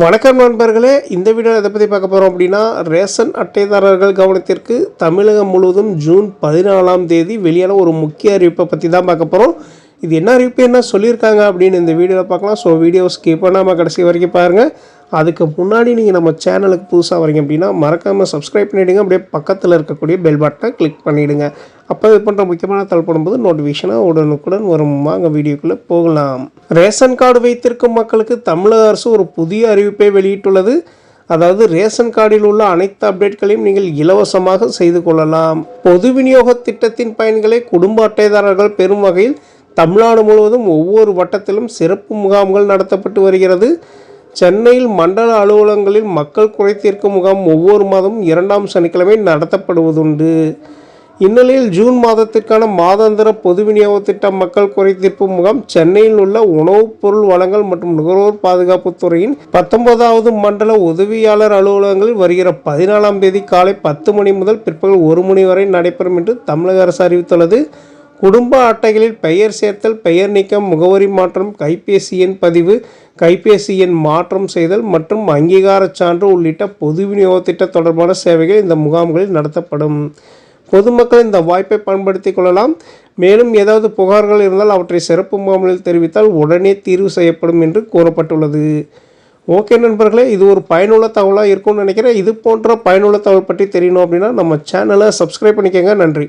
வணக்கம் நண்பர்களே இந்த வீடியோவில் எதை பற்றி பார்க்க போகிறோம் அப்படின்னா ரேஷன் அட்டைதாரர்கள் கவனத்திற்கு தமிழகம் முழுவதும் ஜூன் பதினாலாம் தேதி வெளியான ஒரு முக்கிய அறிவிப்பை பற்றி தான் பார்க்க போகிறோம் இது என்ன அறிவிப்பு என்ன சொல்லியிருக்காங்க அப்படின்னு இந்த வீடியோவில் பார்க்கலாம். ஸோ வீடியோ ஸ்கிப் பண்ணாமல் கடைசி வரைக்கும் பாருங்கள் அதுக்கு முன்னாடி நீங்கள் நம்ம சேனலுக்கு புதுசாக வரீங்க அப்படின்னா மறக்காமல் சப்ஸ்கிரைப் பண்ணிவிடுங்க அப்படியே பக்கத்தில் இருக்கக்கூடிய பெல் பட்டனை கிளிக் பண்ணிவிடுங்க அப்போ இது போன்ற முக்கியமான தகவல் போடும்போது நோட்டிஃபிகேஷனாக உடனுக்குடன் வரும். அங்கே வீடியோக்குள்ளே போகலாம். ரேஷன் கார்டு வைத்திருக்கும் மக்களுக்கு தமிழக அரசு ஒரு புதிய அறிவிப்பை வெளியிட்டுள்ளது. அதாவது ரேஷன் கார்டில் உள்ள அனைத்து அப்டேட்களையும் நீங்கள் இலவசமாக செய்து கொள்ளலாம். பொது விநியோக திட்டத்தின் பயன்களை குடும்ப அட்டைதாரர்கள் பெறும் வகையில் தமிழ்நாடு முழுவதும் ஒவ்வொரு வட்டத்திலும் சிறப்பு முகாம்கள் நடத்தப்பட்டு வருகிறது. சென்னையில் மண்டல அலுவலகங்களில் மக்கள் குறை தீர்க்கும் முகாம் ஒவ்வொரு மாதமும் இரண்டாம் சனிக்கிழமை நடத்தப்படுவதுண்டு. இந்நிலையில் ஜூன் மாதத்திற்கான மாதாந்திர பொது விநியோக திட்டம் மக்கள் குறை தீர்ப்பு முகாம் சென்னையில் உள்ள உணவுப் பொருள் வளங்கள் மற்றும் நுகர்வோர் பாதுகாப்பு துறையின் பத்தொன்பதாவது மண்டல உதவியாளர் அலுவலகங்களில் வருகிற பதினாலாம் தேதி காலை பத்து மணி முதல் பிற்பகல் ஒரு மணி வரை நடைபெறும் என்று தமிழக அரசு அறிவித்துள்ளது. குடும்ப அட்டைகளில் பெயர் சேர்த்தல் பெயர் நீக்கம் முகவரி மாற்றம் கைபேசி எண் பதிவு கைபேசி எண் மாற்றம் செய்தல் மற்றும் அங்கீகாரச் சான்று உள்ளிட்ட பொது விநியோக திட்ட தொடர்பான சேவைகள் இந்த முகாம்களில் நடத்தப்படும். பொதுமக்கள் இந்த வாய்ப்பை பயன்படுத்திக் கொள்ளலாம். மேலும் ஏதாவது புகார்கள் இருந்தால் அவற்றை சிறப்பு முகாம்களில் தெரிவித்தால் உடனே தீர்வு செய்யப்படும் என்று கூறப்பட்டுள்ளது. ஓகே நண்பர்களே இது ஒரு பயனுள்ள தகவலாக இருக்கும்னு நினைக்கிறேன். இது போன்ற பயனுள்ள தகவல் பற்றி தெரியணும் அப்படின்னா நம்ம சேனலை சப்ஸ்கிரைப் பண்ணிக்கோங்க. நன்றி.